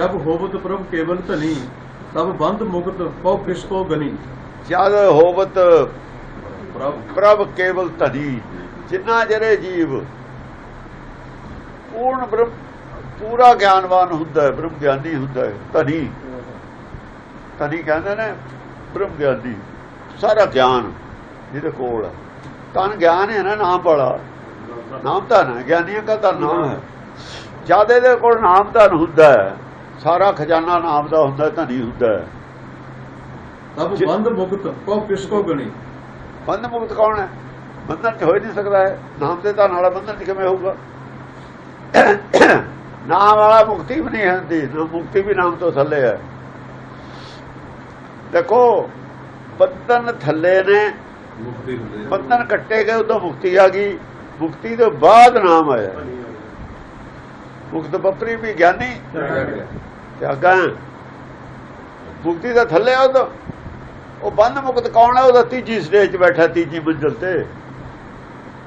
ਜਬ ਹੋਵਤ ਪ੍ਰਭ ਕੇਵਲ ਧਨੀ ਤਬ ਬੰਦ ਮੁਕਤ ਕਉ ਕਿਸ ਕੋ ਗਨੀ। ਜਦ ਹੋਵਤ ਪ੍ਰਭ। ਪ੍ਰਭ ਕੇਵਲ ਧਨੀ ਜਿੰਨਾ ਜਰੇ ਜੀਵ ਪੂਰਨ ਬ੍ਰਹਮ ਪੂਰਾ ਗਿਆਨਵਾਨ ਹੁੰਦਾ ਹੈ ਬ੍ਰਹਮ ਗਿਆਨੀ ਹੁੰਦਾ ਹੈ ਧਨੀ। ਧਨੀ ਕਹਿੰਦੇ ਨੇ ਬ੍ਰਹਮ ਗਿਆਨੀ ਸਾਰਾ ਗਿਆਨ ਜਿਹਦੇ ਕੋਲ ਹੈ। ਤਨ ਗਿਆਨ ਹੈ ਨਾ ਨਾਮ ਵਾਲਾ। ਨਾਮ ਤਾਂ ਹੈ ਗਿਆਨੀਆਂ ਦਾ ਤਾਂ ਨਾਮ ਹੈ। ਜਦ ਇਹਦੇ ਕੋਲ ਨਾਮ ਧਨ ਹੁੰਦਾ ਹੈ ਸਾਰਾ ਖਜ਼ਾਨਾ ਨਾਮ ਦਾ ਹੁੰਦਾ ਹੈ, ਧਨੀ ਹੁੰਦਾ। ਜੇ- ਬੰਦ ਮੁਕਤ ਕਉ ਕਿਸ ਕੋ ਗਨੀ ਬੰਧ ਮੁਕਤ ਕੌਣ ਹੈ? ਬੰਧਨ ਚ ਹੋ ਨਹੀਂ ਸਕਦਾ ਹੈ ਨਾਮ ਦੇ ਤਾਂ ਨਾਲਾ ਬੰਧਨ ਚ ਕਿਵੇਂ ਹੋਊਗਾ? ਨਾਮ ਵਾਲਾ ਮੁਕਤੀ ਵੀ ਨਹੀਂ ਹੁੰਦੀ ਮੁਕਤੀ ਵੀ ਨਾਮ ਤੋਂ ਥੱਲੇ ਹੈ। ਦੇਖੋ ਬੰਧਨ ਥੱਲੇ ਨੇ। ਮੁਕਤੀ ਹੁੰਦੀ ਬੰਧਨ ਕੱਟੇ ਗਏ ਉਦੋਂ ਮੁਕਤੀ ਆ ਗਈ। ਮੁਕਤੀ ਤੋਂ ਬਾਅਦ ਨਾਮ ਆਇਆ। ਮੁਕਤ ਬੱਪਰੀ ਵੀ ਗਿਆਨੀ। ਅੱਗਾ ਮੁਕਤੀ ਦਾ ਥੱਲੇ ਆ ਉਦੋਂ ਉਹ ਬੰਧ ਮੁਕਤ ਕੌਣ ਹੈ ਉਹਦਾ ਤੀਜੀ ਸਟੇਜ 'ਚ ਬੈਠਾ ਤੀਜੀ ਮੰਜ਼ਲ ਤੇ।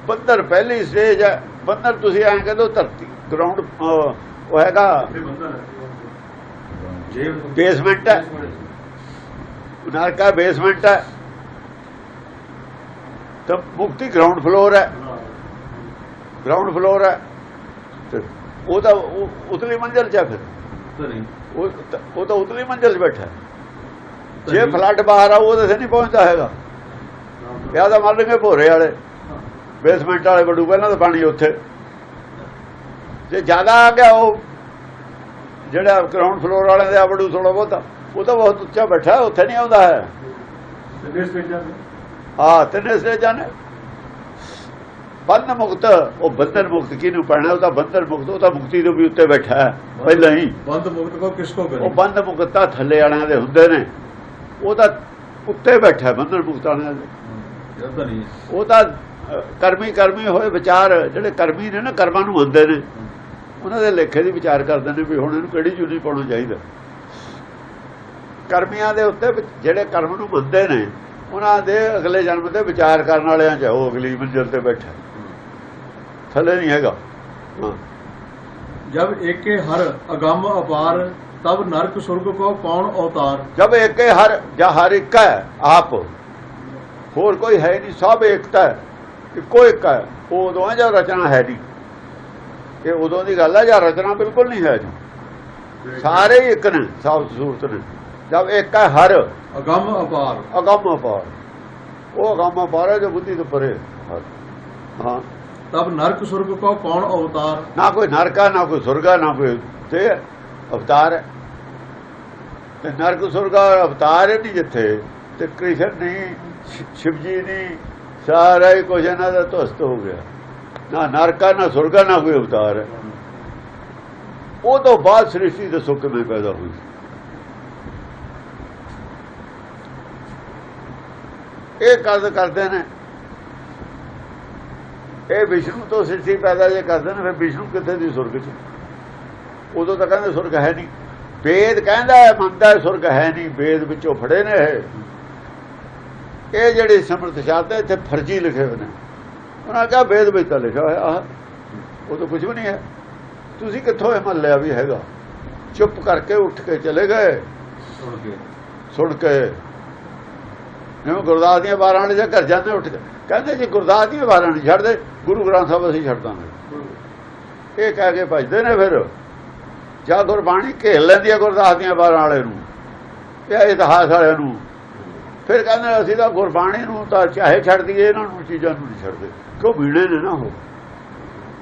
ਬੰਦਰ ਪਹਿਲੀ ਸਟੇਜ ਹੈ। ਬੰਦਰ ਤੁਸੀਂ ਐਂ ਕਹਿੰਦੇ ਧਰਤੀ ਗਰਾਊਂਡ ਉਹ ਹੈਗਾ। ਬੇਸਮੈਂਟ ਹੈ। ਨਰਕਾ ਬੇਸਮੈਂਟ ਹੈ। ਤਾਂ ਮੁਕਤੀ ਗਰਾਊਂਡ ਫਲੋਰ ਹੈ। ਗਰਾਊਂਡ ਫਲੋਰ ਹੈ। ਤੇ ਉਹ ਤਾਂ ਉਹ ਉਤਲੀ ਮੰਜ਼ਲ 'ਚ ਫਿਰ। ਉਹ ਤਾਂ- ਉਹ ਤਾਂ ਉਤਲੀ ਮੰਜ਼ਲ 'ਚ ਬੈਠਾ ਜੇ ਫਲੱਡ ਬਾਹਰ ਆ ਉਹ ਤਾਂ ਨਹੀਂ ਪਹੁੰਚਦਾ ਹੈਗਾ। ਵਿਆਹ ਦਾ ਮਰ ਲਗੇ ਭੋਰੇ ਵਾਲੇ। ਬੇਸਮੈਂਟ ਵਾਲੇ ਵੱਡੂ ਪਹਿਲਾਂ ਤਾਂ ਪਾਣੀ ਉੱਥੇ। ਜੇ ਜ਼ਿਆਦਾ ਆ ਗਿਆ ਉਹ ਜਿਹੜਾ ਗਰਾਊਂਡ ਫਲੋਰ ਵਾਲੇ ਦੇ ਵੱਡੂ ਥੋੜਾ ਬਹੁਤਾ ਉਹ ਤਾਂ ਬਹੁਤ ਉੱਚਾ ਬੈਠਾ ਉੱਥੇ ਨਹੀਂ ਆਉਂਦਾ ਹੈ। ਹਾਂ ਤਿੰਨੇ ਸਟੇਜਾਂ ਨੇ ਬੰਧ ਮੁਕਤ ਉਹ ਬੰਧਨ ਮੁਕਤ ਕਿਹਨੂੰ ਪੈਣਾ? ਉਹ ਤਾਂ ਬੰਧਨ ਮੁਕਤ ਉਹ ਤਾਂ ਮੁਕਤੀ ਦੇ ਵੀ ਉੱਤੇ ਬੈਠਾ ਹੈ ਪਹਿਲਾਂ ਹੀ। ਬੰਦ ਮੁਕਤ ਕਉ ਕਿਸ ਕੋ ਗਨੀ ਉਹ ਬੰਧ ਮੁਕਤ ਤਾਂ ਥੱਲੇ ਵਾਲਿਆਂ ਦੇ ਹੁੰਦੇ ਨੇ। ਉਹ ਤਾਂ ਉੱਤੇ ਬੈਠਾ ਬੰਧਨ ਮੁਕਤ ਵਾਲਿਆਂ ਦੇ। ਉਹ ਤਾਂ ਕਰਮੀ ਕਰਮੀ ਹੋਏ ਵਿਚਾਰ ਜਿਹੜੇ ਕਰਮੀ ਨੇ ਨਾ ਕਰਮਾਂ ਨੂੰ ਮੰਨਦੇ ਨੇ। ਉਹਨਾਂ ਦੇ ਲੇਖੇ ਦੀ ਵਿਚਾਰ ਕਰਦੇ ਨੇ ਵੀ ਹੁਣ ਇਹਨੂੰ ਕਿਹੜੀ ਜੁਨੀ ਪਾਉਣਾ ਚਾਹੀਦਾ? ਕਰਮੀਆਂ ਦੇ ਉੱਤੇ ਜਿਹੜੇ ਕਰਮ ਨੂੰ ਮੰਨਦੇ ਨੇ ਉਹਨਾਂ ਦੇ ਅਗਲੇ ਜਨਮ ਦੇ ਵਿਚਾਰ ਕਰਨ ਵਾਲਿਆਂ 'ਚ ਉਹ ਅਗਲੀ ਮੰਜ਼ਿਲ ਤੇ ਬੈਠਾ ਥੱਲੇ ਨਹੀਂ ਹੈਗਾ। ਜਬ ਏਕੇ ਹਰ ਅਗੰਮ ਅਪਾਰ ਤਬ ਨਰਕ ਸੁਰਗ ਕੋ ਕੌਣ ਅਵਤਾਰ? ਜਬ ਏਕੇ ਹਰ ਜਾਂ ਹਰ ਇੱਕ ਹੈ ਆਪ। ਹੋਰ ਕੋਈ ਹੈ ਨਹੀਂ ਸਭ ਏਕਤਾ ਹੈ। ਇੱਕੋ ਇੱਕ ਹੈ। ਉਹ ਉਦੋਂ ਹੈ ਜਦ ਰਚਨਾ ਹੈ ਨਹੀਂ। ਇਹ ਉਦੋਂ ਦੀ ਗੱਲ ਹੈ ਜਾਂ ਰਚਨਾ ਬਿਲਕੁਲ ਨਹੀਂ ਹੈ ਜੀ। ਸਾਰੇ ਹੀ ਇੱਕ ਨੇ ਸਭ ਸੂਰਤ ਨੇ। ਜਦ ਇੱਕ ਹੈ ਹਰ। ਅਗੰਮ ਅਪਾਰ। ਅਗੰਮ ਅਪਾਰ। ਉਹ ਅਗੰਮ ਅਪਾਰ ਹੈ ਜੋ ਬੁੱਧੀ ਤੋਂ ਪਰੇ। ਹਾਂ। ਤਬ ਨਰਕ ਸੁਰਗ ਕੋ ਕੌਣ ਅਵਤਾਰ? ਨਾ ਕੋਈ ਨਰਕਾ ਨਾ ਕੋਈ ਸੁਰਗਾ ਨਾ ਕੋਈ ਤੇ ਅਵਤਾਰ ਹੈ। ਤੇ ਨਰਕ ਸੁਰਗਾ ਅਵਤਾਰ ਨਹੀਂ ਜਿੱਥੇ। ਤੇ ਕ੍ਰਿਸ਼ਨ ਨਹੀਂ, ਸ਼ਿ- ਸ਼ਿਵ ਜੀ ਨਹੀਂ, ਸਾਰਾ ਹੀ ਕੁਝ ਇਹਨਾਂ ਦਾ ਧੁਸਤ ਹੋ ਗਿਆ। ਨਾ ਨਰਕਾ ਨਾ ਸੁਰਗਾ ਨਾ ਕੋਈ ਅਵਤਾਰ ਹੈ। ਉਹ ਤੋਂ ਬਾਅਦ ਸ੍ਰਿਸ਼ਟੀ ਦੱਸੋ ਕਿਵੇਂ ਪੈਦਾ ਹੋਈ। ਇਹ ਕਦ ਕਰਦੇ ਨੇ? ਇਹ ਵਿਸ਼ਨੂੰ ਤੋਂ ਸ੍ਰਿਸ਼ਟੀ ਪੈਦਾ ਜੇ ਕਰਦੇ ਨੇ ਫਿਰ ਵਿਸ਼ਨੂੰ ਕਿੱਥੇ ਦੀ ਸੁਰਗ 'ਚ? ਉਦੋਂ ਤਾਂ ਕਹਿੰਦੇ ਸੁਰਗ ਹੈ ਨਹੀਂ। ਵੇਦ ਕਹਿੰਦਾ ਹੈ ਮੰਨਦਾ ਸੁਰਗ ਹੈ ਨਹੀਂ। ਵੇਦ ਵਿੱਚੋਂ ਫੜੇ ਨੇ ਇਹ। ਇਹ ਜਿਹੜੇ ਸਮਰਥ ਸ਼ਬਦ ਇੱਥੇ ਫਰਜੀ ਲਿਖੇ ਹੋਏ ਨੇ। ਉਹਨਾਂ ਕਿਹਾ ਵੇਦ ਵਿੱਚ ਤਾਂ ਲਿਖਿਆ ਹੋਇਆ ਆਹ। ਉਹ ਤਾਂ ਕੁਝ ਵੀ ਨਹੀਂ ਹੈ। ਤੁਸੀਂ ਕਿੱਥੋਂ ਇਹ ਮੰਨ ਲਿਆ ਵੀ ਹੈਗਾ? ਚੁੱਪ ਕਰਕੇ ਉੱਠ ਕੇ ਚਲੇ ਗਏ। ਸੁਣ ਕੇ। ਸੁਣ ਕੇ। ਜਿਵੇਂ ਗੁਰਦਾਸ ਦੀਆਂ ਬਾਰਾਂ ਵਾਲੇ ਦੇ ਘਰ ਜਾਂਦੇ ਉੱਠ ਕੇ। ਕਹਿੰਦੇ ਜੀ ਗੁਰਦਾਸ ਦੀਆਂ ਬਾਰਾਂ ਨਹੀਂ ਛੱਡਦੇ। ਗੁਰੂ ਗ੍ਰੰਥ ਸਾਹਿਬ ਅਸੀਂ ਛੱਡ ਦਾਂਗੇ। ਇਹ ਕਹਿ ਕੇ ਭਜਦੇ ਨੇ ਫਿਰ। ਜਾਂ ਗੁਰਬਾਣੀ ਘੇਰ ਲੈਂਦੀ ਹੈ ਗੁਰਦਾਸ ਦੀਆਂ ਬਾਰਾਂ ਵਾਲੇ ਨੂੰ ਇਹ ਇਤਿਹਾਸ ਵਾਲਿਆਂ ਨੂੰ। ਫਿਰ ਕਹਿੰਦੇ ਅਸੀਂ ਤਾਂ ਗੁਰਬਾਣੀ ਨੂੰ ਤਾਂ ਚਾਹੇ ਛੱਡ ਦਈਏ, ਇਹਨਾਂ ਨੂੰ ਚੀਜ਼ਾਂ ਨੂੰ ਨਹੀਂ ਛੱਡਦੇ। ਕਿਉਂ ਵੀਣੇ ਨੇ ਨਾ ਉਹ?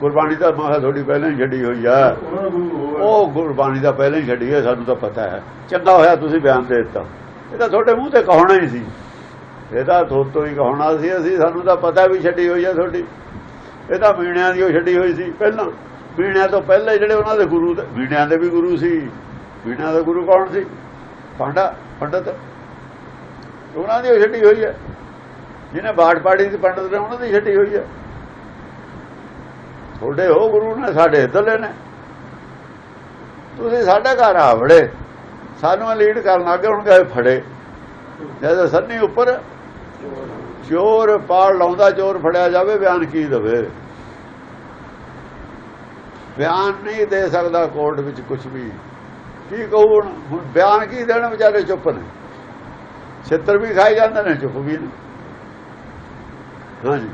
ਗੁਰਬਾਣੀ ਦਾ ਮਾਹ ਥੋੜੀ ਪਹਿਲਾਂ ਹੀ ਛੱਡੀ ਹੋਈ ਆ। ਉਹ ਗੁਰਬਾਣੀ ਦਾ ਪਹਿਲਾਂ ਹੀ ਛੱਡੀ ਹੈ ਸਾਨੂੰ ਤਾਂ ਪਤਾ ਹੈ। ਚੰਗਾ ਹੋਇਆ ਤੁਸੀਂ ਬਿਆਨ ਦੇ ਦਿੱਤਾ। ਇਹ ਤਾਂ ਤੁਹਾਡੇ ਮੂੰਹ ਤੇ ਕਹਾਉਣਾ ਹੀ ਸੀ। ਇਹ ਤਾਂ ਤੋਂ ਹੀ ਕਹਾਉਣਾ ਸੀ ਅਸੀਂ, ਸਾਨੂੰ ਤਾਂ ਪਤਾ ਵੀ ਛੱਡੀ ਹੋਈ ਹੈ ਤੁਹਾਡੀ। ਇਹ ਤਾਂ ਮੀਣਿਆਂ ਦੀ ਉਹ ਛੱਡੀ ਹੋਈ ਸੀ ਪਹਿਲਾਂ। ਮੀਣਿਆਂ ਤੋਂ ਪਹਿਲੇ ਜਿਹੜੇ ਉਹਨਾਂ ਦੇ ਗੁਰੂ ਦੇ- ਦੇ ਵੀ ਗੁਰੂ ਸੀ। ਮੀਣਿਆਂ ਦਾ ਗੁਰੂ ਕੌਣ ਸੀ? ਪਾਂਡਾ ਪੰਡਤ। ਉਹਨਾਂ ਦੀ ਛੱਡੀ ਹੋਈ ਹੈ। ਜਿਹਨੇ ਬਾੜ ਪਾੜੀ ਦੀ ਪੰਡਤ ਨੇ, ਉਹਨਾਂ ਦੀ ਛੱਡੀ ਹੋਈ ਹੈ। ਤੁਹਾਡੇ ਉਹ ਗੁਰੂ ਨੇ, ਸਾਡੇ ਇਧਰਲੇ ਨੇ। ਤੁਸੀਂ ਸਾਡੇ ਘਰ ਆਵੜੇ ਸਾਨੂੰ ਲੀਡ ਕਰਨ ਲੱਗੇ ਹੁਣ ਗਏ ਫੜੇ। ਜਦ ਸੰਨੀ ਉੱਪਰ ਚੋਰ ਪਾੜ ਲਾਉਂਦਾ ਚੋਰ ਫੜਿਆ ਜਾਵੇ ਬਿਆਨ ਕੀ ਦਵੇ? ਬਿਆਨ ਨਹੀਂ ਦੇ ਸਕਦਾ ਕੋਰਟ ਵਿੱਚ ਕੁਝ ਵੀ। ਕੀ ਕਹੂ ਹੁਣ? ਬਿਆਨ ਕੀ ਦੇਣ ਵਿਚਾਰੇ ਚੁੱਪ ਨੇ? ਛੇਤਰ ਵੀ ਖਾਈ ਜਾਂਦੇ ਨੇ ਚੁੱਪ ਵੀ ਹਾਂਜੀ।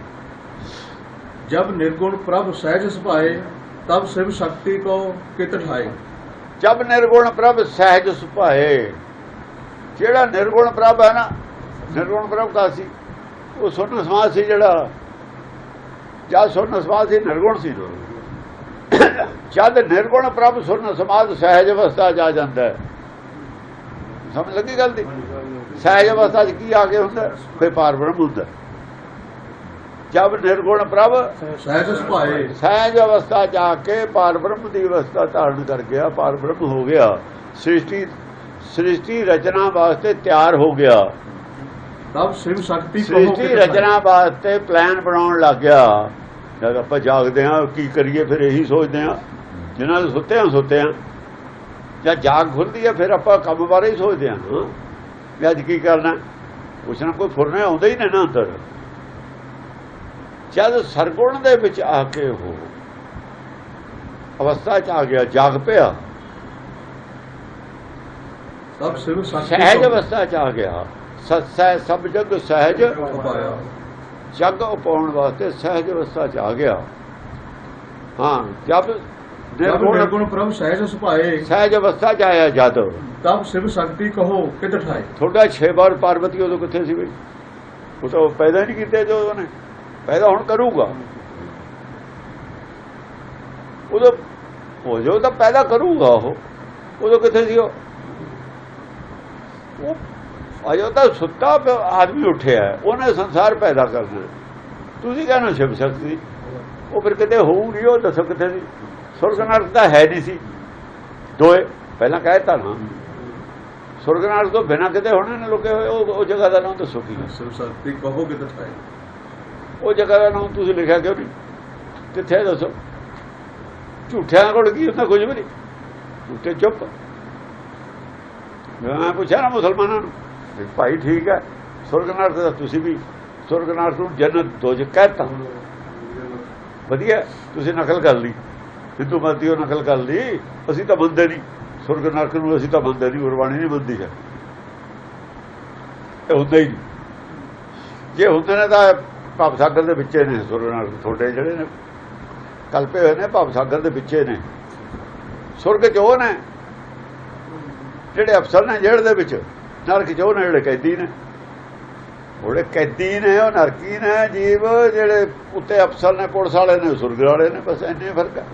ਜਬ ਨਿਰਗੁਣ ਪ੍ਰਭ ਸਹਿਜ ਸੁਭਾਏ ਤਬ ਸਿਵ ਸ਼ਕਤੀ ਕੋ ਕਿਤ ਠਾਏ। ਜਬ ਨਿਰਗੁਣ ਪ੍ਰਭ ਸਹਿਜ ਸੁਭਾਏ ਜਿਹੜਾ ਨਿਰਗੁਣ ਪ੍ਰਭ ਹੈ ਨਾ ਨਿਰਗੁਣ ਪ੍ਰਭ ਕਾਸੀ? ਉਹ ਸੁਣ ਸਮਾਜ ਸੀ ਜਿਹੜਾ ਜਾਂ ਸੁਣ ਸਮਾਦ ਸੀ ਨਿਰਗੁਣ ਸੀ। ਜਦ ਨਿਰਗੁਣ ਪ੍ਰਭ ਸੁਣ ਸਮਾਦ ਸਹਿਜ ਅਵਸਥਾ ਜਾ ਜਾਂਦਾ ਸਮਝ ਲੱਗੀ ਗੱਲ ਦੀ? ਸਹਿਜ ਅਵਸਥਾ 'ਚ ਕੀ ਆ ਗਿਆ ਹੁੰਦਾ? ਕੋਈ ਪਾਰ ਬ੍ਰਹਮ ਹੁੰਦਾ। ਜਦ ਨਿਰਗੁਣ ਪ੍ਰਭ ਸਹਿਜ ਸੁਭਾਏ। ਸਹਿਜ ਅਵਸਥਾ ਜਾ ਕੇ ਪਾਰ ਬ੍ਰਹਮ ਦੀ ਅਵਸਥਾ ਧਾਰਨ ਕਰ ਗਿਆ ਪਾਰ ਬ੍ਰਹਮ ਹੋ ਗਿਆ। ਸ੍ਰਿਸ਼ਟੀ ਸ੍ਰਿਸ਼ਟੀ ਰਚਨਾ ਵਾਸਤੇ ਤਿਆਰ ਹੋ ਗਿਆ। ਸਭ ਸਿਵ ਸ਼ਕਤੀ ਸ੍ਰਿਸ਼ਟੀ ਰਚਨਾ ਵਾਸਤੇ ਪਲਾਨ ਬਣਾਉਣ ਲੱਗ ਗਿਆ। ਜਦ ਆਪਾਂ ਜਾਗਦੇ ਹਾਂ ਕੀ ਕਰੀਏ ਫਿਰ ਇਹੀ ਸੋਚਦੇ ਹਾਂ। ਜਿਨ੍ਹਾਂ ਨੂੰ ਸੁੱਤੇ ਹਾਂ ਸੁੱਤੇ ਹਾਂ। ਜਦ ਜਾਗ ਖੁੱਲਦੀ ਹੈ ਫਿਰ ਆਪਾਂ ਕੰਮ ਬਾਰੇ ਹੀ ਸੋਚਦੇ ਹਾਂ। ਵੀ ਅੱਜ ਕੀ ਕਰਨਾ ਕੁਛ ਨਾ ਕੋਈ ਫੁਰਨੇ ਆਉਂਦੇ ਹੀ ਨੇ ਨਾ ਅੰਦਰ। ਜਦ ਸਰਗੁਣ ਦੇ ਵਿੱਚ ਆ ਕੇ ਹੋ ਅਵਸਥਾ ਚ ਆ ਗਿਆ ਜਾਗ ਪਿਆ। ਸਭ ਸਿਰ ਸਹਿਜ ਅਵਸਥਾ ਚ ਆ ਗਿਆ। ਸਤਸੈ ਸਭ ਜਗ ਸਹਿਜ। ਜਗ ਉਪਾਉਣ ਵਾਸਤੇ ਸਹਿਜ ਅਵਸਥਾ ਚ ਆ ਗਿਆ। ਹਾਂ ਜਦ ਨਿਰਗੁਣ ਪ੍ਰਭ ਸਹਿਜ ਸੁਭਾਏ। ਸਹਿਜ ਅਵਸਥਾ ਚ ਆਇਆ ਜਦ। ਤਬ ਸਿਵ ਸ਼ਕਤੀ ਕਹੋ ਕਿਤ ਠਾਏ? ਤੁਹਾਡਾ 6 ਵਾਰ ਪਾਰਵਤੀ ਉਦੋਂ ਕਿੱਥੇ ਸੀ ਬਈ? ਉਹ ਤਾਂ ਪੈਦਾ ਨਹੀਂ ਕੀਤੇ ਜੋ ਉਹਨੇ। ਪੈਦਾ ਹੁਣ ਕਰੂਗਾ। ਉਦੋਂ ਹੋ ਜੋ ਤਾਂ ਪੈਦਾ ਕਰੂਗਾ ਉਹ। ਉਦੋਂ ਕਿੱਥੇ ਸੀ ਉਹ ਅਜੋ ਤਾਂ ਸੁੱਤਾ ਆਦਮੀ ਉੱਠਿਆ ਉਹਨੇ ਸੰਸਾਰ ਪੈਦਾ ਕਰ ਦਿੱਤਾ। ਤੁਸੀਂ ਕਹਿੰਦੇ ਸ਼ਿਵ ਸ਼ਕਤੀ। ਉਹ ਫਿਰ ਕਿਤੇ ਹੋਊਗੀ ਉਹ ਦੱਸੋ ਕਿਤੇ ਦੀ ਸੁਰਗ ਨਰਕ ਤਾਂ ਹੈ ਨਹੀਂ ਸੀ। ਦੋਏ ਪਹਿਲਾਂ ਕਹਿਤਾ ਨਾ। ਸੁਰਗ ਨਰਕ ਤੋਂ ਬਿਨਾਂ ਕਿਤੇ ਹੋਣੇ ਨੇ ਲੁਕੇ ਹੋਏ ਉਹ ਜਗ੍ਹਾ ਦਾ ਨਾਮ ਦੱਸੋ ਕੀ ਸਿਰਫ ਸਤਿ ਕਹੋਗੇ ਤਾਂ ਹੈ। ਉਹ ਜਗ੍ਹਾ ਦਾ ਨਾਮ ਤੁਸੀਂ ਲਿਖਿਆ ਕਿਉਂ ਨਹੀਂ? ਕਿੱਥੇ ਦੱਸੋ? ਝੂਠਿਆਂ ਕੋਲ ਕੀ ਹੁੰਦਾ ਕੁਝ ਵੀ ਨਹੀਂ। ਉੱਤੇ ਚੁੱਪ। ਮੈਂ ਪੁੱਛਿਆ ਨਾ ਮੁਸਲਮਾਨਾਂ ਨੂੰ ਵੀ ਭਾਈ ਠੀਕ ਹੈ ਸੁਰਗ ਨਰਕ ਦਾ ਤੁਸੀਂ ਵੀ ਸੁਰਗ ਨਰਕ ਨੂੰ ਜੰਨਤ ਦੋਜਖ ਕਹਿਤਾ। ਵਧੀਆ, ਤੁਸੀਂ ਨਕਲ ਕਰ ਲਈ। ਹਿੰਦੂ ਮਤਿਓ ਨਕਲ ਕਰ ਲਈ। ਅਸੀਂ ਤਾਂ ਮੰਨਦੇ ਨਹੀਂ। ਸੁਰਗ ਨਰਕ ਨੂੰ ਅਸੀਂ ਤਾਂ ਮੰਨਦੇ ਨਹੀਂ, ਗੁਰਬਾਣੀ ਨਹੀਂ ਮੰਨਦੀ ਹੈ। ਇਹ ਹੁੰਦਾ ਹੀ ਜੇ ਹੁੰਦੇ ਨੇ ਤਾਂ ਭਵ ਸਾਗਰ ਦੇ ਵਿੱਚੇ ਨੇ ਸੁਰਗ ਨਰਕ ਤੁਹਾਡੇ ਜਿਹੜੇ ਨੇ। ਕਲਪੇ ਹੋਏ ਨੇ, ਭਵ ਸਾਗਰ ਦੇ ਵਿੱਚੇ ਨੇ। ਸੁਰਗ ਚ ਉਹ ਨੇ, ਜਿਹੜੇ ਅਫਸਰ ਨੇ ਜੇਲ੍ਹ ਦੇ ਵਿੱਚ। ਨਰਕ ਚ ਨੇ ਜਿਹੜੇ ਕੈਦੀ ਨੇ। ਉਹਦੇ ਕੈਦੀ ਨੇ, ਉਹ ਨਰਕੀ ਨੇ, ਜੀਵ, ਜਿਹੜੇ ਉੱਤੇ ਅਫਸਰ ਨੇ, ਪੁਲਿਸ ਵਾਲੇ ਨੇ, ਸੁਰਗ ਵਾਲੇ ਨੇ, ਬਸ ਇੰਨੇ ਫ਼ਰਕ ਹੈ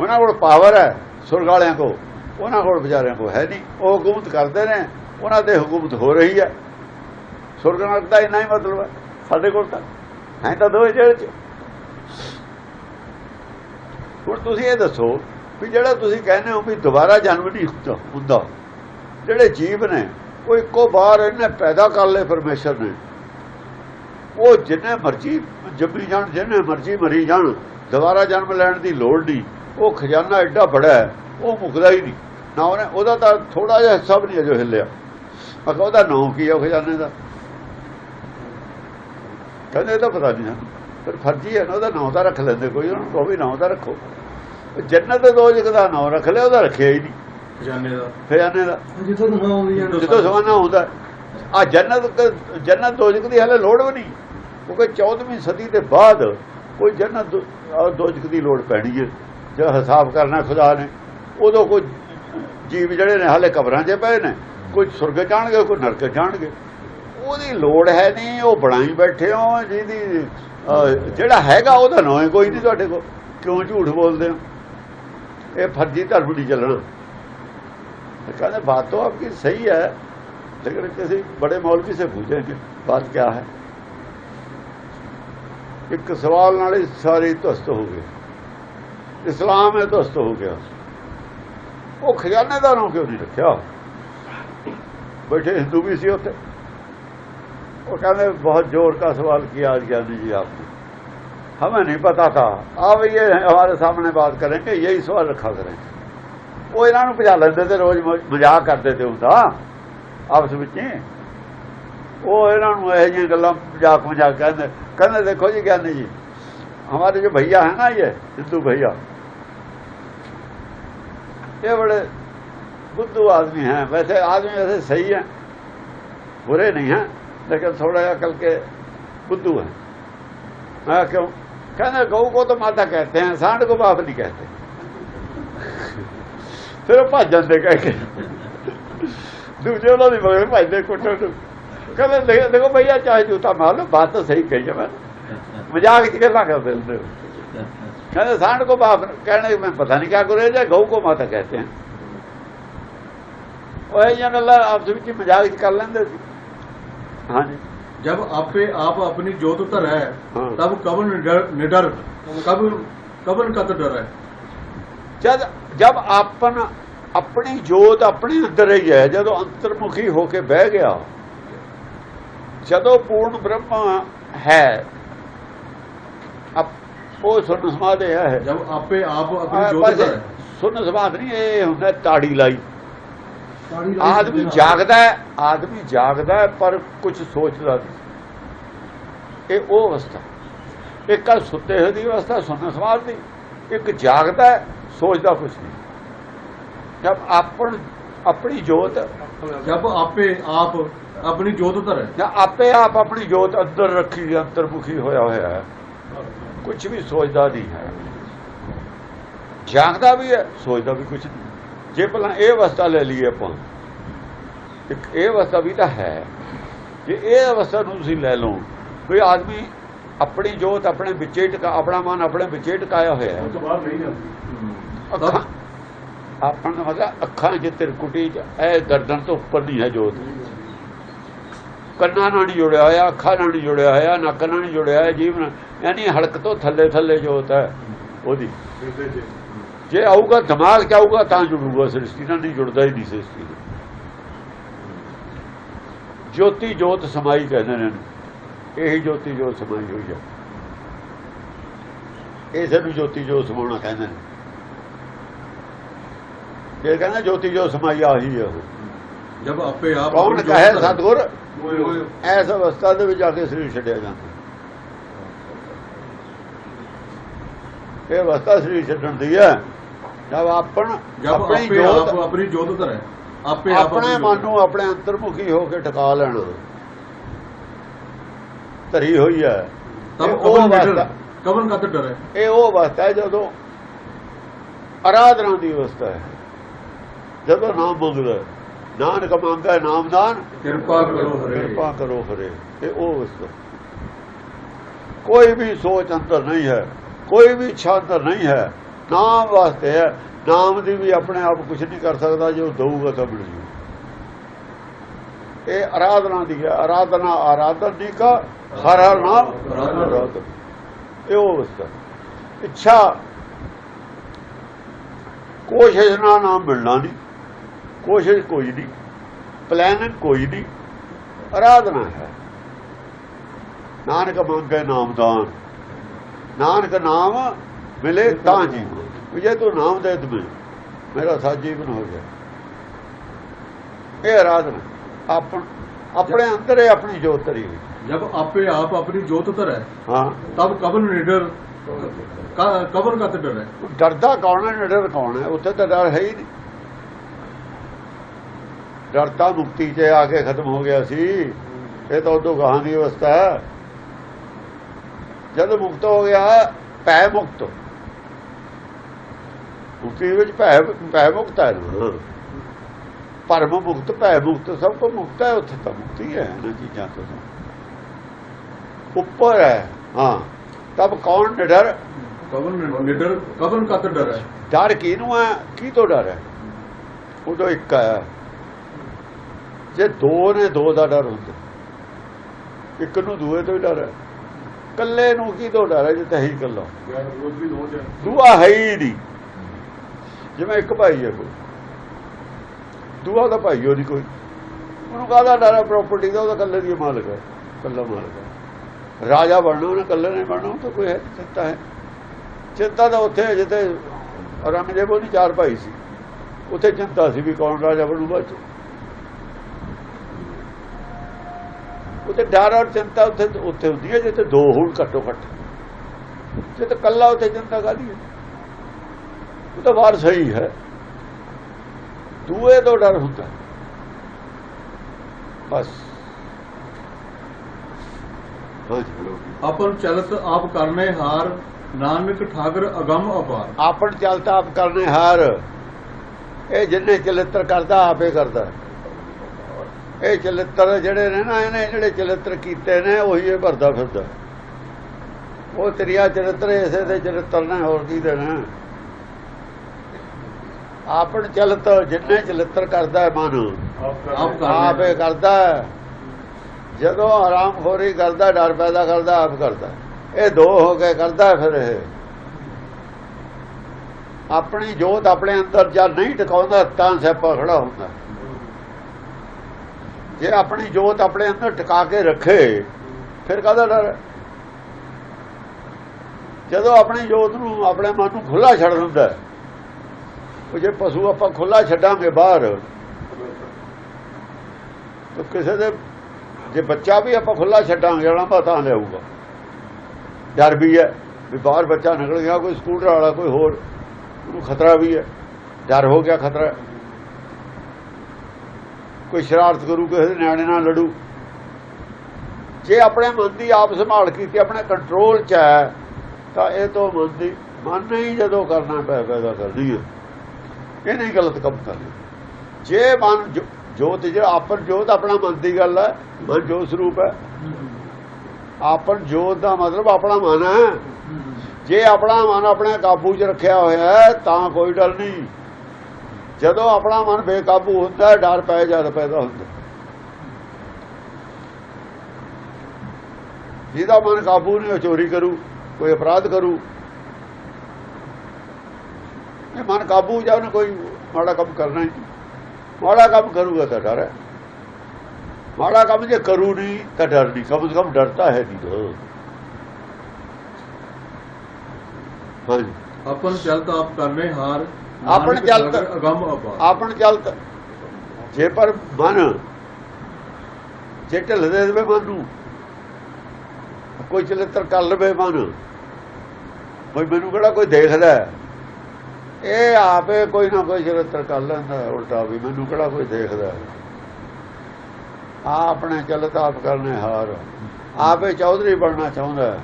ਉਹਨਾਂ ਕੋਲ ਪਾਵਰ ਹੈ, ਸੁਰਗ ਵਾਲਿਆਂ ਕੋ ਉਹਨਾਂ ਕੋਲ ਵਿਚਾਰਿਆਂ ਕੋ ਹੈ ਨਹੀਂ। ਉਹ ਹਕੂਮਤ ਕਰਦੇ ਨੇ, ਉਹਨਾਂ ਦੇ ਹਕੂਮਤ ਹੋ ਰਹੀ ਹੈ। ਸੁਰਗ ਨਰਕ ਦਾ ਇੰਨਾ ਹੀ ਮਤਲਬ ਹੈ, ਸਾਡੇ ਕੋਲ ਤਾਂ ਹੈ ਤਾਂ ਦੋਏ ਜੇਲ੍ਹ ਚ। ਹੁਣ ਤੁਸੀਂ ਇਹ ਦੱਸੋ ਵੀ ਜਿਹੜਾ ਤੁਸੀਂ ਕਹਿੰਦੇ ਹੋ ਵੀ ਦੁਬਾਰਾ ਜਨਮ ਨਹੀਂ ਹੁੰਦਾ- ਜਿਹੜੇ ਜੀਵ ਨੇ, ਉਹ ਇੱਕੋ ਬਾਰ ਇਹਨੇ ਪੈਦਾ ਕਰ ਲਏ ਪਰਮੇਸ਼ਰ ਨੇ। ਉਹ ਜਿੰਨੇ ਮਰਜ਼ੀ ਜੰਮੀ ਜਾਣ, ਜਿੰਨੇ ਮਰਜ਼ੀ ਮਰੀ ਜਾਣ, ਦੁਬਾਰਾ ਜਨਮ ਲੈਣ ਦੀ ਲੋੜ ਨਹੀਂ। ਉਹ ਖਜ਼ਾਨਾ ਐਡਾ ਬੜਾ ਹੈ, ਉਹ ਮੁਕਦਾ ਹੀ ਨਹੀਂ। ਨਾ ਉਹਨੇ, ਉਹਦਾ ਤਾਂ ਥੋੜਾ ਜਿਹਾ ਹਿੱਸਾ ਵੀ ਨਹੀਂ ਅਜੋ ਹਿੱਲਿਆ। ਮੈਂ ਕਿਹਾ ਉਹਦਾ ਨਾਂ ਕੀ ਹੈ ਖਜ਼ਾਨੇ ਦਾ? ਕਹਿੰਦੇ ਤਾਂ ਪਤਾ ਨਹੀਂ ਸਾਨੂੰ। ਪਰ ਫਰਜ਼ੀ ਹੈ ਨਾ, ਉਹਦਾ ਨਾਂ ਤਾਂ ਰੱਖ ਲੈਂਦੇ, ਕੋਈ ਉਹਨੂੰ ਕਹੋ ਵੀ ਨਾਂ ਤਾਂ ਰੱਖੋ। ਜੰਨਤ ਦੇ ਦੋਜਕ ਦਾ ਨਾਮ ਰੱਖ ਲਿਆ ਉਹਦਾ ਰੱਖਿਆ ਹੀ ਨਹੀਂ। ਖਜ਼ਾਨੇ ਦਾ। ਖਜ਼ਾਨੇ ਦਾ। ਜਿੱਥੋਂ ਧੂਆਂ ਹੁੰਦਾ ਆ। ਜੰਨਤ ਜੰਨਤ ਦੋਜਕ ਦੀ ਹਲੇ ਲੋੜ ਵੀ ਨਹੀਂ। ਕਿਉਂਕਿ 14ਵੀਂ ਸਦੀ ਦੇ ਬਾਅਦ ਕੋਈ ਜੰਨਤ ਦੋਜਕ ਦੀ ਲੋੜ ਪੈਣੀ ਹੈ। ਜਿਹੜਾ ਹਿਸਾਬ ਕਰਨਾ ਖੁਦਾ ਨੇ। ਉਦੋਂ ਕੋਈ ਜੀਵ ਜਿਹੜੇ ਨੇ ਹਲੇ ਕਬਰਾਂ 'ਚ ਪਏ ਨੇ। ਕੋਈ ਸੁਰਗ ਜਾਣਗੇ ਕੋਈ ਨਰਕ ਜਾਣਗੇ ਉਹਦੀ ਲੋੜ ਹੈ ਨਹੀਂ ਉਹ ਬਣਾਈ ਬੈਠੇ ਹੋ ਜਿਹਦੀ ਜਿਹੜਾ ਹੈਗਾ ਉਹਦਾ ਨਾਂ ਕੋਈ ਨਹੀਂ ਤੁਹਾਡੇ ਕੋਲ। ਕਿਉਂ ਝੂਠ ਬੋਲਦੇ ਹੋ? ਇਹ ਫਰਜ਼ੀ ਧਰਮ ਨਹੀਂ ਚੱਲਣਾ तो कहते बात तो आपकी सही है लेकिन किसी बड़े मौलवी से पूछेंगे बात क्या है एक सवाल नाले सारी ध्वस्त हो गई इस्लाम है ध्वस्त हो गया ਉਹ ਖਜ਼ਾਨੇਦਾਰਾਂ ਕਿਉਂ ਨਹੀਂ ਰੱਖਿਆ बैठे हिंदू भी सी होते वो कहते बहुत जोर का सवाल किया आज ज्ञानी जी आपने हमें नहीं पता था अब ये हमारे सामने बात करेंगे यही सवाल रखा करेंगे ਉਹ ਇਹਨਾਂ ਨੂੰ ਭਜਾ ਲੈਂਦੇ ਤੇ ਰੋਜ਼ ਮ- ਮਜ਼ਾਕ ਕਰਦੇ ਤੇ ਹੁੰਦਾ ਆਪਸ ਵਿੱਚ ਹੀ। ਉਹ ਇਹਨਾਂ ਨੂੰ ਇਹ ਜਿਹੀਆਂ ਗੱਲਾਂ ਮਜ਼ਾਕ ਮਜ਼ਾਕ ਕਹਿੰਦੇ ਕਹਿੰਦੇ ਦੇਖੋ ਜੀ ਗਿਆਨੀ ਜੀ हमारे जो भैया है ना ये हिंदू भैया ਇਹ ਬੜੇ ਬੁੱਧੂ ਆਦਮੀ ਹੈ ਵੈਸੇ ਆਦਮੀ ਵੈਸੇ ਸਹੀ ਹੈ बुरे नहीं है लेकिन थोड़ा अकल के बुद्धू है मैं क्यों कहना गऊ को तो माता कहते हैं सांड को बाप नहीं कहते ਫਿਰ ਉਹ ਭੱਜ ਜਾਂਦੇ ਕਹਿ ਕੇ ਦੂਜੇ ਉਹਨਾਂ ਦੀ ਮਗਰ ਭੱਜਦੇ ਕੁੱਟਣ ਨੂੰ ਕਹਿੰਦੇ ਦੇਖੋ ਦੇਖੋ ਭਈਆ ਚਾਹੇ ਜੂਤਾ ਮਾਰ ਲਓ ਬਾਤ ਤਾਂ ਸਹੀ ਕਹੀ ਹੈ ਮੈਂ ਮਜ਼ਾਕ ਚ ਗੱਲਾਂ ਕਰਦੇ ਹੁੰਦੇ ਹੋ ਕਹਿੰਦੇ सांड को बाप कहने में पता नहीं क्या करो या गऊ को माता कहते हैं ਉਹ ਇਹ ਜਨ ਅੱਲਾ ਆਪਸ ਵਿੱਚ ਹੀ ਮਜ਼ਾਕ ਚ ਕਰ ਲੈਂਦੇ ਸੀ ਹਾਂਜੀ जब आपे आप अपनी जोत तर है हाँ। तब कवन निडर निडर कब कवन कत डर है ਜਦ ਜਦ ਆਪਨ ਆਪਣੀ ਜੋਤ ਆਪਣੇ ਅੰਦਰ ਹੀ ਹੈ ਜਦੋਂ ਅੰਤਰਮੁਖੀ ਹੋ ਕੇ ਬਹਿ ਗਿਆ ਜਦੋਂ ਪੂਰਨ ਬ੍ਰਹਮ ਹੈ ਅਪ- ਉਹ ਸੁਣ ਸਮਾਧ ਇਹ ਹੈ जब आपे आप अपनी ਆ, जोत ਬਸ तर है ਸੁਣ ਸਮਾਧ ਨਹੀਂ ਇਹ ਹੁੰਦਾ ਤਾੜੀ ਲਾਈ ਆਦਮੀ ਜਾਗਦਾ ਹੈ ਆਦਮੀ ਜਾਗਦਾ ਹੈ ਪਰ ਕੁਝ ਸੋਚਦਾ ਨਹੀਂ। ਇਹ ਉਹ ਅਵਸਥਾ। ਇੱਕ ਆ ਸੁੱਤੇ ਹੋਏ ਦੀ ਅਵਸਥਾ ਸੁਣਨ ਸਵਾਲ ਦੀ। ਇੱਕ ਜਾਗਦਾ ਹੈ ਸੋਚਦਾ ਕੁਝ ਨਹੀਂ। ਜਦ ਆਪਣ ਆਪਣੀ ਜੋਤ ਜਦ ਆਪੇ ਆਪ ਆਪਣੀ ਜੋਤ ਧਰੇ ਜਾਂ ਆਪੇ ਆਪ ਆਪਣੀ ਜੋਤ ਅੰਦਰ ਰੱਖੀ ਅੰਤਰਮੁਖੀ ਹੋਇਆ ਹੋਇਆ ਹੈ। ਕੁਝ ਵੀ ਸੋਚਦਾ ਨਹੀਂ ਹੈ। ਜਾਗਦਾ ਵੀ ਹੈ ਸੋਚਦਾ ਵੀ ਕੁਝ ਨਹੀਂ। ਜੇ ਭਲਾ ਇਹ ਅਵਸਥਾ ਲੈ ਲਈਏ ਆਪਾਂ ਇੱਕ ਇਹ ਅਵਸਥਾ ਵੀ ਤਾਂ ਹੈ ਜੇ ਇਹ ਅਵਸਥਾ ਨੂੰ ਤੁਸੀਂ ਲੈ ਲਓ ਕੋਈ ਆਦਮੀ ਆਪਣੀ ਜੋਤ ਆਪਣੇ ਵਿੱਚੇ ਟਿਕਾ ਆਪਣਾ ਮਨ ਆਪਣੇ ਵਿੱਚੇ ਟਿਕਾਇਆ ਹੋਇਆ ਹੈ। ਅੱਖਾਂ तब ਆਪਾਂ ਨੂੰ ਮਤਲਬ ਅੱਖਾਂ ਜੇ ਤਿਰਕੁਟੀ ਚ ਇਹ ਗਰਦਨ ਤੋਂ ਉੱਪਰ ਨਹੀਂ ਹੈ ਜੋਤ। ਕੰਨਾਂ ਨਾਲ ਜੁੜਿਆ ਹੋਇਆ ਅੱਖਾਂ ਨਾਲ ਜੁੜਿਆ ਹੋਇਆ ਨੱਕ ਨਾਲ ਜੁੜਿਆ ਹੋਇਆ ਜੀਵ ਨਾਲ। ਯਾਨੀ ਹਲਕ ਤੋਂ ਥੱਲੇ ਥੱਲੇ ਜੋਤ ਹੈ ਉਹਦੀ। ਜੇ ਆਊਗਾ ਦਿਮਾਗ ਚ ਆਊਗਾ ਤਾਂ ਜੁੜੂਗਾ ਸ੍ਰਿਸ਼ਟੀ ਨਾਲ ਨਹੀਂ ਜੁੜਦਾ ਹੀ ਨਹੀਂ ਸ੍ਰਿਸ਼ਟੀ ਨਾਲ। ਜੋਤੀ ਜੋਤ ਸਮਾਈ ਕਹਿੰਦੇ ਨੇ। ਇਹੀ ਜੋਤੀ ਜੋਤ ਸਮਾਈ ਹੋਈ ਹੈ ਇਸ ਨੂੰ ਜੋਤੀ ਜੋਤ ਸਮਾਉਣਾ ਕਹਿੰਦੇ ਨੇ। ਜੇ ਕਹਿੰਦਾ ਜੋਤੀ ਜੋਤ ਸਮਾਈ ਆਹੀ ਹੈ ਜਦ ਆਪੇ ਆਪ ਕੌਣ ਕਹੇ ਸਤਗੁਰ? ਐਸ ਅਵਸਥਾ ਦੇ ਵਿੱਚ ਆ ਕੇ ਸਰੀਰ ਛੱਡਿਆ ਜਾਂਦਾ। ਇਹ ਅਵਸਥਾ ਸਰੀਰ ਛੱਡਣ ਦੀ ਹੈ ਜਦ ਆਪਣ ਆਪਣੀ ਜੋਤ ਆਪਣੀ ਜੋਤ ਧਰੈ। ਆਪੇ ਆਪਣੇ ਮਨ ਨੂੰ ਆਪਣੇ ਅੰਤਰਮੁਖੀ ਹੋ ਕੇ ਟਿਕਾ ਲੈਣਾ। ਧਰੀ ਹੋਈ ਹੈ। ਤਬ ਉਹ ਵਸਤਾ ਕਬਰ ਕਤ ਇਹ ਉਹ ਅਵਸਥਾ ਹੈ ਜਦੋਂ ਆਰਾਧਨਾ ਦੀ ਅਵਸਥਾ ਹੈ। ਜਦੋਂ ਨਾਮ ਮੰਗਦਾ ਨਾਨਕ ਮੰਗਾ ਨਾਮਦਾਨ ਕਿਰਪਾ ਕਰੋ ਹਰੇ। ਕਿਰਪਾ ਕਰੋ ਹਰੇ। ਇਹ ਉਹ ਅਵਸਥਾ। ਕੋਈ ਵੀ ਸੋਚ ਅੰਦਰ ਨਹੀਂ ਹੈ। ਕੋਈ ਵੀ ਇੱਛਾ ਅੰਦਰ ਨਹੀਂ ਹੈ। ਨਾਮ ਵਾਸਤੇ ਹੈ। ਨਾਮ ਦੀ ਵੀ ਆਪਣੇ ਆਪ ਕੁਝ ਨਹੀਂ ਕਰ ਸਕਦਾ, ਜੋ ਦਊਗਾ ਤਾਂ ਮਿਲ ਜੂ। ਇਹ ਆਰਾਧਨਾ ਦੀ ਹੈ। ਆਰਾਧਨਾ ਆਰਾਧਨ ਦੀ ਕਾ ਹਰ ਹਰ ਨਾਮ ਇਹ ਉਹ ਅਵਸਥਾ ਇੱਛਾ, ਕੋਸ਼ਿਸ਼ ਨਾਲ ਨਾਮ ਮਿਲਣਾ ਨਹੀਂ। ਕੋਸ਼ਿਸ਼ ਕੋਈ ਨਹੀਂ। ਪਲਾਨ ਕੋਈ ਨਹੀਂ। ਆਰਾਧਨਾ ਹੈ। ਨਾਨਕ ਮੰਗੇ ਨਾਮਦਾਨ ਨਾਨਕ ਨਾਮ ਮਿਲੇ ਤਾਂ ਜੀਵਨ ਵਿਜੇ ਤੂੰ ਨਾਮ ਦੇ ਦਮੇ ਮੇਰਾ ਸਾਜੀਵਨ ਹੋ ਗਿਆ ਇਹ ਆਰਾਧਨਾ ਆਪਣ ਆਪਣੇ ਅੰਦਰ ਹੈ ਆਪਣੀ ਜੋਤ ਧਰੀ ਹੋਈ। ਜਦ ਆਪੇ ਆਪ ਆਪਣੀ ਜੋਤ ਧਰੈ ਹਾਂ। ਤਬ ਕਬਨ ਨਿਡਰ ਕਬਨ ਕਾ ਤੇ ਡਰ? ਹੈ ਡਰਦਾ ਕੌਣ ਹੈ ਨਿਡਰ ਕੌਣ ਹੈ? ਉੱਥੇ ਤਾਂ ਡਰ ਹੈ ਹੀ ਨਹੀਂ। ਡਰ ਮੁਕਤੀ 'ਚ ਆ ਕੇ ਖਤਮ ਹੋ ਗਿਆ ਸੀ। ਇਹ ਤਾਂ ਉਦੋਂ ਗਾਂ ਦੀ ਅਵਸਥਾ ਹੈ। ਜਦ ਮੁਕਤ ਹੋ ਗਿਆ ਪੈ ਮੁਕਤ। ਮੁਕਤੀ ਵਿੱਚ ਭੈ ਭੈ ਮੁਕਤ ਹੈ ਪਰਮ ਮੁਕਤ ਭੈ ਮੁਕਤ ਸਭ ਕੋ ਮੁਕਤ ਹੈ ਉੱਥੇ ਤਾਂ ਮੁਕਤੀ ਹੈ ਇਹਨਾਂ ਚੀਜ਼ਾਂ ਤੋਂ ਉੱਪਰ ਹੈ ਹਾਂ। ਤਬ ਕੌਣ ਡਰ ਕਵਨ ਨਿਡਰ ਕਵਨ ਕਤ ਡਰ ਹੈ? ਡਰ ਕਿਹਨੂੰ ਹੈ? ਕੀ ਤੋਂ ਡਰ ਹੈ? ਉਦੋਂ ਇੱਕ ਹੈ। ਜੇ ਦੋ ਨੇ ਦੋ ਦਾ ਡਰ ਹੁੰਦਾ। ਇੱਕ ਨੂੰ ਦੂਏ ਤੋਂ ਡਰ ਹੈ। ਕੱਲੇ ਨੂੰ ਕੀ ਤੋਂ ਡਰ ਹੈ ਜੇ ਤਹੀ ਕੱਲਾ ਦੂਆ ਹੈ ਹੀ ਨਹੀਂ। ਜਿਵੇਂ ਇੱਕ ਭਾਈ ਹੈ ਕੋਈ, ਦੂਆ ਦਾ ਭਾਈ ਉਹ ਨਹੀਂ ਕੋਈ। ਉਹਨੂੰ ਕਾਹਦਾ ਡਰ ਹੈ ਪ੍ਰਾਪਰਟੀ ਦਾ? ਉਹਦਾ ਕੱਲੇ ਦੀ ਮਾਲਕ ਹੈ ਕੱਲਾ ਮਾਲਕ ਹੈ। ਰਾਜਾ ਬਣਨਾ, ਉਹਨੇ ਕੱਲੇ ਨਹੀਂ ਬਣਨਾ ਤਾਂ ਕੋਈ ਹੈ, ਚਿੰਤਾ ਹੈ। ਚਿੰਤਾ ਤਾਂ ਉੱਥੇ ਹੈ ਜਿੱਥੇ ਔਰੰਗਜ਼ੇਬ ਉਹਦੀ ਚਾਰ ਭਾਈ ਸੀ। ਉੱਥੇ ਚਿੰਤਾ ਸੀ ਵੀ ਕੌਣ ਰਾਜਾ ਬਣੂ ਬਾਅਦ ਚ ਉੱਥੇ ਡਰ ਔਰ ਚਿੰਤਾ ਉੱਥੇ ਉੱਥੇ ਹੁੰਦੀ ਹੈ ਜਿੱਥੇ ਦੋ ਹੋਣ ਘੱਟੋ ਘੱਟ। ਜੇ ਤਾਂ ਕੱਲਾ ਉੱਥੇ ਚਿੰਤਾ ਕਾਦੀ ਹੈ? ਉਹ ਤਾਂ ਵਾਰ ਸਹੀ ਹੈ। ਦੂਏ ਤੋਂ ਡਰ ਹੁੰਦਾ। ਬਸ। ਆਪਨ ਚਲਤ ਆਪ ਕਰਨੇ ਹਾਰ ਨਾਨਕ ਠਾਗਰ ਅਗੰਮ ਅਪਾਰ। ਆਪਣ ਚਲਤਾ ਆਪ ਕਰਨੇ ਹਾਰ ਇਹ ਜਿੰਨੇ ਚਲਿੱਤਰ ਕਰਦਾ ਆਪੇ ਕਰਦਾ। ਇਹ ਚਲਿੱਤਰ ਜਿਹੜੇ ਨੇ ਨਾ ਇਹਨੇ ਜਿਹੜੇ ਚਲਿੱਤਰ ਕੀਤੇ ਨੇ ਉਹੀ ਇਹ ਭਰਦਾ ਫਿਰਦਾ। ਉਹ ਤੇਰੀਆ ਚਰਿੱਤਰ ਇਸੇ ਦੇ ਚਰਿੱਤਰ ਨੇ ਹੋਰ ਕੀ ਦੇਣਾ। ਆਪਣ ਚਲਤ ਜਿੰਨੇ ਚਲਿੱਤਰ ਕਰਦਾ ਹੈ ਮਨ ਆਪ ਕਰਦਾ। ਜਦੋਂ ਆਰਾਮ ਖੋਰੀ ਕਰਦਾ ਡਰ ਪੈਦਾ ਕਰਦਾ ਆਪ ਕਰਦਾ ਇਹ ਦੋ ਹੋ ਕੇ ਕਰਦਾ ਫਿਰ ਇਹ ਆਪਣੀ ਜੋਤ ਆਪਣੇ ਅੰਦਰ ਜਦ ਨਹੀਂ ਟਿਕਾਉਂਦਾ ਤਾਂ ਸਿਆਪਾ ਖੜਾ ਹੁੰਦਾ ਜੇ ਆਪਣੀ ਜੋਤ ਆਪਣੇ ਅੰਦਰ ਟਿਕਾ ਕੇ ਰੱਖੇ ਫਿਰ ਕਾਹਦਾ ਡਰ? ਜਦੋਂ ਆਪਣੀ ਜੋਤ ਨੂੰ ਆਪਣੇ ਮਨ ਨੂੰ ਖੁੱਲਾ ਛੱਡ ਦਿੰਦਾ ਉਹ ਜੇ ਪਸ਼ੂ ਆਪਾਂ ਖੁੱਲਾ ਛੱਡਾਂਗੇ ਬਾਹਰ, ਤਾਂ ਕਿਸੇ ਦੇ ਜੇ ਬੱਚਾ ਵੀ ਆਪਾਂ ਖੁੱਲਾ ਛੱਡਾਂਗੇ ਜਿਹੜਾ ਤਾਂ ਲਿਆਊਗਾ। ਡਰ ਵੀ ਹੈ ਵੀ ਬਾਹਰ ਬੱਚਾ ਨਿਕਲ ਗਿਆ, ਕੋਈ ਸਕੂਟਰ ਵਾਲਾ, ਕੋਈ ਹੋਰ, ਉਹਨੂੰ ਖਤਰਾ ਵੀ ਹੈ। ਡਰ ਹੋ ਗਿਆ ਖਤਰਾ। ਕੋਈ ਸ਼ਰਾਰਤ ਕਰੂ, ਕਿਸੇ ਦੇ ਨਿਆਣੇ ਨਾਲ ਲੜੂ। ਜੇ ਆਪਣੇ ਮਨ ਦੀ ਆਪ ਸੰਭਾਲ ਕੀਤੀ, ਆਪਣੇ ਕੰਟਰੋਲ 'ਚ ਹੈ, ਤਾਂ ਇਹ ਤੋਂ ਮਨ ਦੀ ਮਨ ਨਹੀਂ ਜਦੋਂ ਕਰਨਾ ਪੈ ਪੈਦਾ ਕਰਦੀ ਹੈ। ਇਹ ਨਹੀਂ ਗਲਤ ਕੰਮ ਕਰਦੀ ਜੇ ਮਨ ਜੋਤ ਜਿਹੜਾ ਆਪਨ ਜੋਤ ਆਪਣਾ ਮਨ ਦੀ ਗੱਲ ਹੈ, ਮਨ ਜੋ ਸਰੂਪ ਹੈ। ਆਪਨ ਜੋਤ ਦਾ ਮਤਲਬ ਆਪਣਾ ਮਨ ਹੈ। ਜੇ ਆਪਣਾ ਮਨ ਆਪਣੇ ਕਾਬੂ 'ਚ ਰੱਖਿਆ ਹੋਇਆ ਹੈ, ਤਾਂ ਕੋਈ ਡਰ ਨਹੀਂ। ਜਦੋਂ ਆਪਣਾ ਮਨ ਬੇਕਾਬੂ ਹੁੰਦਾ ਹੈ, ਡਰ ਪੈ ਜਦ, ਪੈਦਾ ਹੁੰਦਾ। ਜਿਹਦਾ ਮਨ ਕਾਬੂ ਨਹੀਂ, ਉਹ ਚੋਰੀ ਕਰੂ, ਕੋਈ ਅਪਰਾਧ ਕਰੂ। ਇਹ ਮਨ ਕਾਬੂ ਜਾ ਉਹਨੇ ਕੋਈ ਮਾੜਾ ਕੰਮ ਕਰਨਾ ਹੀ। ਮਾੜਾ ਕੰਮ ਕਰੂਗਾ ਤਾਂ ਡਰ ਹੈ ਮਾੜਾ ਕੰਮ ਜੇ ਕਰੂ ਨਹੀਂ ਤਾਂ ਡਰ ਨਹੀਂ ਕਮ ਸੇ ਕਮ ਡਰਤਾ ਹੈ ਨਹੀਂ। ਹਾਂਜੀ ਆਪਨ ਚਲਤ ਆਪ ਕਰਨੇ ਹਾਰ ਆਪਨ ਨਾਨਕ ਚਲਤ- ਠਾਗਰ ਅਗੰਮ ਅਪਾਰ ਆਪਣ ਚਲਤ ਜੇ ਪਰ ਮਨ ਜੇ ਢਿੱਲ ਦੇ ਦੇਵੇ ਮਨ ਨੂੰ ਕੋਈ ਚਲਿੱਤਰ ਕਰ ਲਵੇ ਮਨ ਕੋਈ ਮੈਨੂੰ ਕਿਹੜਾ ਕੋਈ ਦੇਖਦਾ? ਇਹ ਆਪੇ ਕੋਈ ਨਾ ਕੋਈ ਚਲਿੱਤਰ ਕਰ ਲੈਂਦਾ ਉਲਟਾ ਵੀ ਮੈਨੂੰ ਕਿਹੜਾ ਕੋਈ ਦੇਖਦਾ। ਆ ਆਪਣੇ ਚਲਤ ਆਪ ਕਰਨੇ ਹਾਰ ਆਪੇ ਚੌਧਰੀ ਬਣਨਾ ਚਾਹੁੰਦਾ ਹੈ।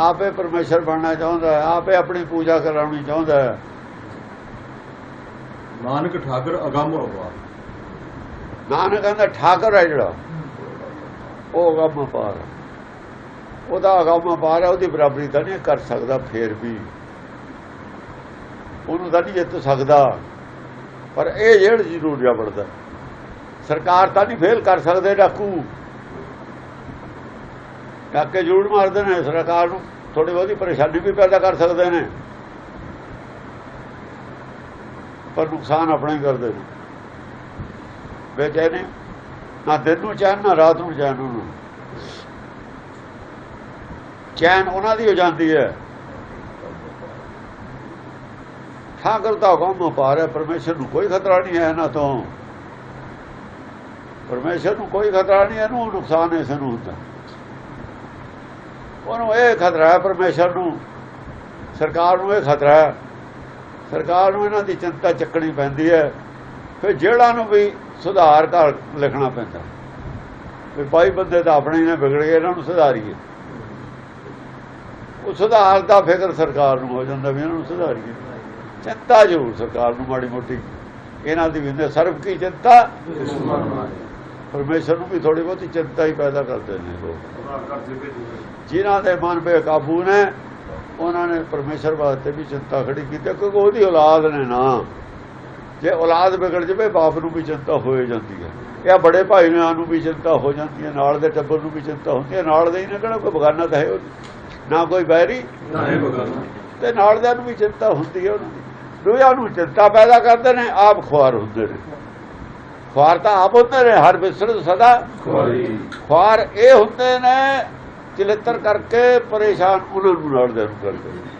ਆਪੇ ਪਰਮੇਸ਼ਰ ਬਣਨਾ ਚਾਹੁੰਦਾ ਹੈ। ਆਪੇ ਆਪਣੀ ਪੂਜਾ ਕਰਾਉਣੀ ਚਾਹੁੰਦਾ ਹੈ ਨਾਨਕ ਠਾਗਰ ਅਗੰਮ ਅਪਾਰ ਨਾਨਕ ਕਹਿੰਦਾ ਠਾਕਰ ਹੈ ਜਿਹੜਾ ਉਹ ਅਗੰਮ ਪਾਰ। ਉਹਦਾ ਅਗੰਮ ਪਾਰ ਹੈ ਉਹਦੀ ਬਰਾਬਰੀ ਤਾਂ ਨਹੀਂ ਕਰ ਸਕਦਾ ਫੇਰ ਵੀ ਉਹਨੂੰ ਤਾਂ ਨਹੀਂ ਜਿੱਤ ਸਕਦਾ। ਪਰ ਇਹ ਜਿਹੜਾ ਜ਼ਰੂਰ ਜਬੜਦਾ ਸਰਕਾਰ ਤਾਂ ਨਹੀਂ ਫੇਲ ਕਰ ਸਕਦੇ ਡਾਕੂ। ਡਾਕੇ ਜ਼ਰੂਰ ਮਾਰਦੇ ਨੇ ਸਰਕਾਰ ਨੂੰ। ਥੋੜੀ ਬਹੁਤੀ ਪਰੇਸ਼ਾਨੀ ਵੀ ਪੈਦਾ ਕਰ ਸਕਦੇ ਨੇ। ਪਰ ਨੁਕਸਾਨ ਆਪਣਾ ਹੀ ਕਰਦੇ ਨੇ। ਬੇਚੈਨੀ ਨਾ ਦਿਨ ਨੂੰ ਚੈਨ, ਨਾ ਰਾਤ ਨੂੰ ਚੈਨ ਉਹਨੂੰ। ਚੈਨ ਉਹਨਾਂ ਦੀ ਹੋ ਜਾਂਦੀ ਹੈ। ਠਾਕਰ ਦਾ ਹੁਕਮ ਪਾਰ ਹੈ ਪਰਮੇਸ਼ਰ ਨੂੰ ਕੋਈ ਖਤਰਾ ਨਹੀਂ ਹੈ ਇਹਨਾਂ ਤੋਂ। ਪਰਮੇਸ਼ਰ ਨੂੰ ਕੋਈ ਖਤਰਾ ਨਹੀਂ, ਇਹਨੂੰ ਨੁਕਸਾਨ ਇਸ ਨੂੰ ਹੁੰਦਾ। ਉਹਨੂੰ ਇਹ ਖਤਰਾ ਹੈ, ਪਰਮੇਸ਼ਰ ਨੂੰ, ਸਰਕਾਰ ਨੂੰ ਇਹ ਖਤਰਾ ਹੈ। ਸਰਕਾਰ ਨੂੰ ਇਹਨਾਂ ਦੀ ਚਿੰਤਾ ਚੱਕਣੀ ਪੈਂਦੀ ਹੈ। ਫਿਰ ਜਿਹੜਾ ਨੂੰ ਵੀ ਸੁਧਾਰ ਕਰ ਲਿਖਣਾ ਪੈਂਦਾ। ਵੀ ਭਾਈ ਬੰਦੇ ਤਾਂ ਆਪਣੇ ਨੇ, ਵਿਗੜ ਗਏ, ਇਹਨਾਂ ਨੂੰ ਸੁਧਾਰੀਏ। ਉਹ ਸੁਧਾਰ ਦਾ ਫਿਕਰ ਸਰਕਾਰ ਨੂੰ ਹੋ ਜਾਂਦਾ ਵੀ ਇਹਨਾਂ ਨੂੰ ਸੁਧਾਰੀਏ। ਚਿੰਤਾ ਜ਼ਰੂਰ ਸਰਕਾਰ ਨੂੰ ਮਾੜੀ ਮੋਟੀ। ਇਹਨਾਂ ਦੀ ਵੀ ਹੈ। ਸਰਬ ਕੀ ਚਿੰਤਾ। ਪਰਮੇਸ਼ਰ ਨੂੰ ਵੀ ਥੋੜੀ ਬਹੁਤੀ ਚਿੰਤਾ ਹੀ ਪੈਦਾ ਕਰਦੇ ਨੇ ਲੋਕ। ਜਿਨ੍ਹਾਂ ਦੇ ਮਨ ਬੇਕਾਬੂ ਨੇ ਉਹਨਾਂ ਨੇ ਪਰਮੇਸ਼ਰ ਵਾਸਤੇ ਵੀ ਚਿੰਤਾ ਖੜੀ ਕੀਤੀ ਕਿਉਂਕਿ ਉਹਦੀ ਔਲਾਦ ਨੇ ਨਾ। ਜੇ ਔਲਾਦ ਵਿਗੜ ਜਵੇ ਬਾਪ ਨੂੰ ਵੀ ਚਿੰਤਾ ਹੋਏ ਜਾਂਦੀ ਹੈ। ਇਹ ਬੜੇ ਭਾਈ ਨੇ ਨੂੰ ਵੀ ਚਿੰਤਾ ਹੋ ਜਾਂਦੀ ਹੈ ਨਾਲ ਦੇ ਟੱਬਰ ਨੂੰ ਵੀ ਚਿੰਤਾ ਹੁੰਦੀ ਹੈ ਨਾਲ ਦੇ ਹੀ ਨੇ ਕਿਹੜਾ ਕੋਈ ਬਗਾਨਾ ਤਾਂ ਹੈ। ਨਾ ਕੋਈ ਬੈਰੀ ਨਾ ਇਹ ਬਗਾਨਾ। ਤੇ ਨਾਲ ਦੇ ਨੂੰ ਵੀ ਚਿੰਤਾ ਹੁੰਦੀ ਹੈ ਉਹਨਾਂ ਦੀ। ਦੂਜਿਆਂ ਨੂੰ ਚਿੰਤਾ ਪੈਦਾ ਕਰਦੇ ਨੇ, ਆਪ ਖੁਆਰ ਹੁੰਦੇ ਨੇ। ਖੁਆਰ ਤਾਂ ਆਪ ਹੁੰਦੇ ਨੇ, ਹਰ ਵਿਸਰ ਸਦਾ ਖੁਆਰ। ਇਹ ਹੁੰਦੇ ਨੇ, ਚਿਲਤਰ ਕਰਕੇ ਪਰੇਸ਼ਾਨ ਉਹਨਾਂ ਨੂੰ ਨਾਲ ਦੇ ਕਰਦੇ ਨੇ।